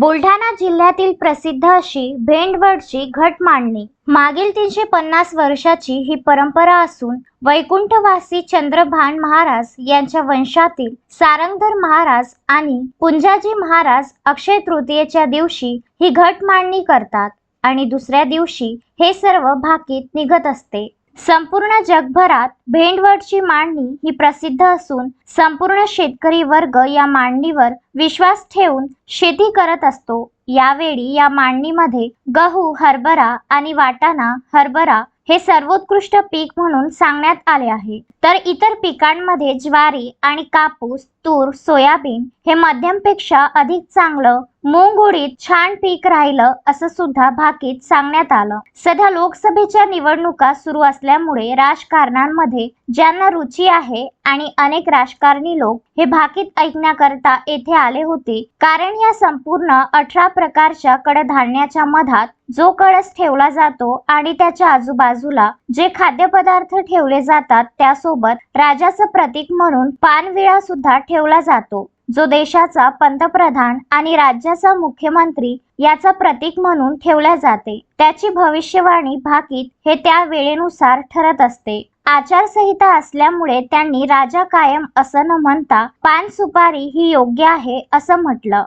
बुलढाणा जिल्ह्यातील प्रसिद्ध अशी भेंडवडची घट मांडणी. मागील तीनशे पन्नास वर्षाची ही परंपरा असून वैकुंठवासी चंद्रभान महाराज यांच्या वंशातील सारंगधर महाराज आणि पुंजाजी महाराज अक्षय तृतीयेच्या दिवशी ही घट मांडणी करतात आणि दुसऱ्या दिवशी हे सर्व भाकीत निघत असते. संपूर्ण जगभरात भेंडवडची मांडणी ही प्रसिद्ध असून संपूर्ण शेतकरी वर्ग या मांडणीवर विश्वास ठेवून शेती करत असतो. यावेळी या मांडणीमध्ये गहू हरभरा आणि वाटाणा हरभरा हे सर्वोत्कृष्ट पीक म्हणून सांगण्यात आले आहे. तर इतर पिकांमध्ये ज्वारी आणि कापूस तूर सोयाबीन हे मध्यमपेक्षा अधिक चांगलं मूग उडीद छान पीक राहिलं असं सुद्धा भाकीत सांगण्यात आलं. सध्या लोकसभेच्या निवडणुका सुरू असल्यामुळे राजकारणांमध्ये ज्यांना रुची आहे आणि अनेक राजकारणी लोक हे भाकीत ऐकण्याकरता येथे आले होते कारण या संपूर्ण अठरा प्रकारच्या कडधान्याच्या मधात जो कळस ठेवला जातो आणि त्याच्या आजूबाजूला जे खाद्यपदार्थ ठेवले जातात त्यासोबत राजाचं प्रतीक म्हणून पानविळा सुद्धा ठेवला जातो. जो देशाचा पंतप्रधान आणि राज्याचा मुख्यमंत्री याचा प्रतीक म्हणून ठेवल्या जाते. त्याची भविष्यवाणी भाकीत हे त्या वेळेनुसार ठरत असते. आचारसंहिता असल्यामुळे त्यांनी राजा कायम असं न म्हणता पान सुपारी ही योग्य आहे असं म्हटलं.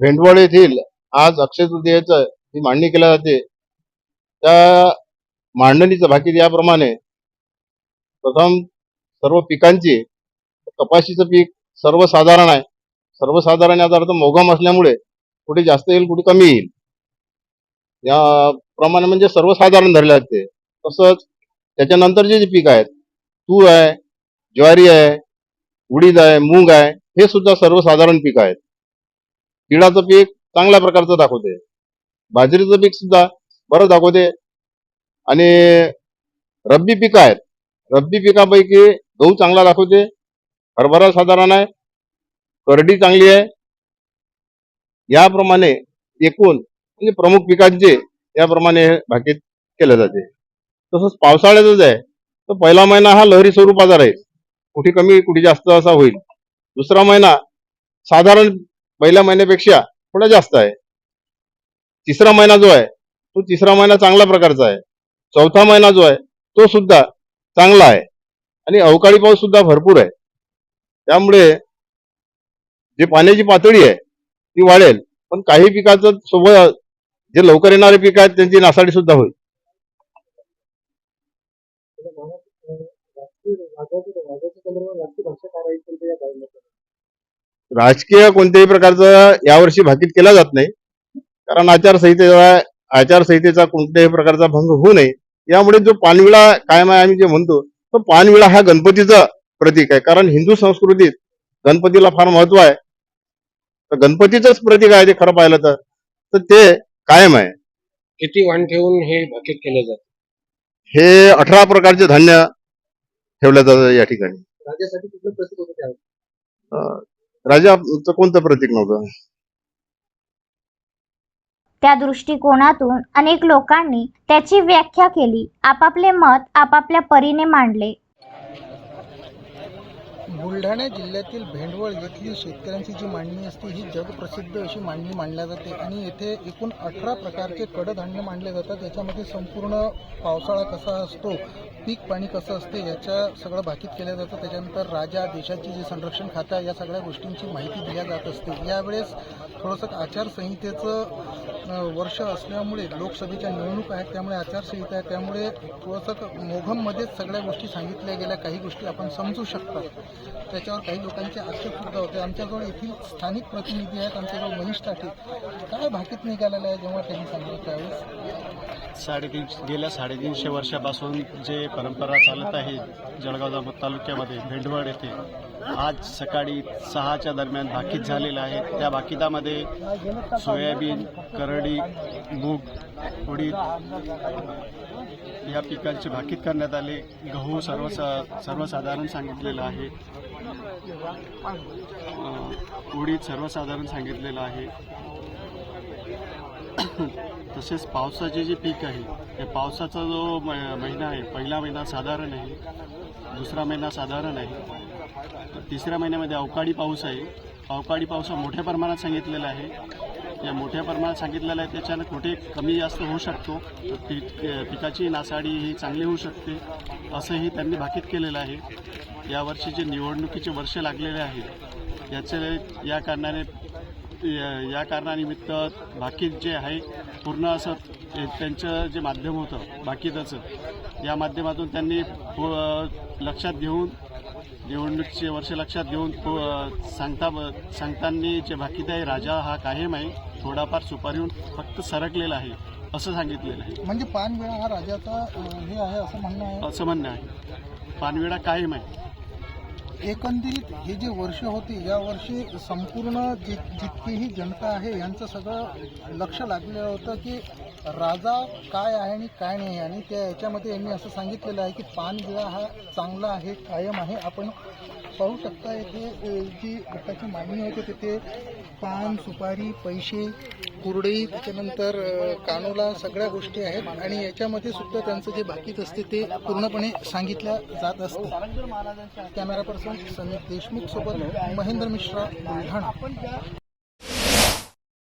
भेंडवळ येथील आज अक्षय तृतीयेचं ही मांडणी केल्या जाते. त्या मांडणीचं भाकीत याप्रमाणे प्रथम सर्व पिकांची कपाशीचं पीक सर्वसाधारण आहे. सर्वसाधारण याचा अर्थ मोघम असल्यामुळे कुठे जास्त येईल कुठे कमी येईल. या प्रमाणे म्हणजे सर्वसाधारण धरले जाते. तसंच त्याच्यानंतरचे जे पीक आहेत तूर आहे ज्वारी आहे उडीद आहे मूग आहे हे सुद्धा सर्वसाधारण पीक आहेत. तिळाचं पीक चांगल्या प्रकारचं दाखवते. बाजरीचं पीक सुद्धा बरं दाखवते. आणि रब्बी पिकं आहेत. रब्बी पिकापैकी गहू चांगला दाखवते. हरभरा साधारण आहे. करडी चांगली आहे. याप्रमाणे एकूण म्हणजे प्रमुख पिकांचे याप्रमाणे भाकीत केले जाते. तसंच पावसाळ्यातच आहे. तर पहिला महिना हा लहरी स्वरूपाचा राहील. कुठे कमी कुठे जास्त असा होईल. दुसरा महिना साधारण पहिल्या महिन्यापेक्षा थोडा जास्त आहे. तिसरा महिना जो आहे तो तिसरा महिना चांगला प्रकारचा आहे. चौथा महिना जो आहे तो सुद्धा चांगला आहे. आणि अवकाळी पाऊस सुद्धा भरपूर आहे. त्यामुळे जे पाण्याची पातळी आहे ती वाढेल. पण काही पिकाचं सोबत जे लवकर येणारे पीक आहेत त्यांची नासाडी सुद्धा होईल. राजकीय कोणत्याही प्रकारचं यावर्षी भाकीत केला जात नाही. कारण आचारसंहितेचा आचारसंहितेचा कोणत्याही प्रकारचा भंग होऊ नये. यामुळे जो पानविळा कायम आहे आम्ही जे म्हणतो तो पानविळा हा गणपतीचं प्रतीक आहे. कारण हिंदू संस्कृतीत गणपतीला फार महत्त्व आहे. तर गणपतीचंच प्रतीक आहे ते खरं पाहिलं तर. तर ते कायम आहे. किती वाण ठेवून हे भाकीत केले जाते? हे अठरा प्रकारचे धान्य ठेवलं जातं या ठिकाणी. राजासाठी कुठलं प्रतीक होतं त्यावेळी? अं, राजाचं कोणतं प्रतीक नव्हतं? त्या दृष्टिकोनातून अनेक लोकांनी त्याची व्याख्या केली. आपापले मत आपापल्या परीने मांडले. बुलढाणा जिल्ह्यातील भेंडवळ येथील शेतकऱ्यांची जी मांडणी असते ही जगप्रसिद्ध अशी मांडणी मांडल्या जाते आणि येथे एकूण अठरा प्रकारचे कडधान्य मांडले जातात. याच्यामध्ये संपूर्ण पावसाळा कसा असतो पीक पाणी कसं असते याच्या सगळं भाकीत केलं जातं. त्याच्यानंतर राजा देशाची जी संरक्षण खातं या सगळ्या गोष्टींची माहिती दिल्या जात असते. यावेळेस थोडंसं आचारसंहितेचं वर्ष असल्यामुळे लोकसभेच्या निवडणूक आहेत त्यामुळे आचारसंहिता आहे त्यामुळे थोडंसं मोघममध्येच सगळ्या गोष्टी सांगितल्या गेल्या काही गोष्टी आपण समजू शकतात. त्याच्यावर काही लोकांचे आक्षेप सुद्धा होते. आमच्याजवळ येथील स्थानिक प्रतिनिधी आहेत आमच्याजवळ मनीष टाटे. काय भाकीत निघालेलं आहे जेव्हा त्यांनी सांगितलं त्यावेळेस? साडेतीन गेल्या साडेतीनशे वर्षापासून जे परंपरा चालत आहे जळगाव जामोद तालुक्यामध्ये भेंडवड येथे आज सकाळी सहाच्या दरम्यान भाकीत झालेलं आहे त्या भाकितामध्ये सोयाबीन करडी मूग उडीद या पिकांचे भाकीत करण्यात आले. गहू सर्व सर्वसाधारण सांगितलेलं आहे. उडीद सर्वसाधारण सांगितलेलं आहे. तसेच पावसाचे जे पीक आहे ते पावसाचा जो महिना आहे पहिला महिना साधारण आहे दुसरा महिना साधारण आहे. तिसऱ्या महिन्यामध्ये अवकाळी पाऊस आहे. अवकाळी पाऊस मोठ्या प्रमाणात सांगितलेला आहे. या मोठ्या प्रमाणात सांगितलेलं आहे त्याच्यानं कुठे कमी जास्त होऊ शकतो. पीक पिकाची नासाडी ही चांगली होऊ शकते असंही त्यांनी भाकीत केलेलं आहे. यावर्षी जे निवडणुकीचे वर्ष लागलेले आहे याचे या कारणाने या- या कारणानिमित्त भाकीत जे आहे पूर्ण असं त्यांचं जे माध्यम होतं भाकीताचं या माध्यमातून त्यांनी लक्षात घेऊन निवडणुकीचे वर्ष लक्षात घेऊन पु- सांगता सांगताना जे भाकीत आहे राजा हा कायम आहे थोडाफार सुपारीहून फक्त सरकलेला आहे असं सांगितलेलं आहे. म्हणजे पानवेळा हा राजाचा हे आहे असं म्हणणं आहे? असं म्हणणं आहे. पानवेडा कायम आहे. एकंदरीत हे जे वर्ष होते या वर्षी संपूर्ण जितकीही जनता आहे यांचं सगळं लक्ष लागलेलं होतं की राजा काय आहे आणि काय नाही आहे? आणि त्या याच्यामध्ये यांनी असं सांगितलेलं आहे की पानविळा हा चांगला आहे कायम आहे. आपण पाहू शकता येथे जी गटाची मागणी होते तिथे पान सुपारी पैसे कुरडई त्याच्यानंतर कानोला सगळ्या गोष्टी आहेत. आणि याच्यामध्ये सुद्धा त्यांचं जे बाकीत असते ते पूर्णपणे सांगितल्या जात असते. कॅमेरा पर्सन समीर देशमुख सोबत महेंद्र मिश्रा बुलढाणा.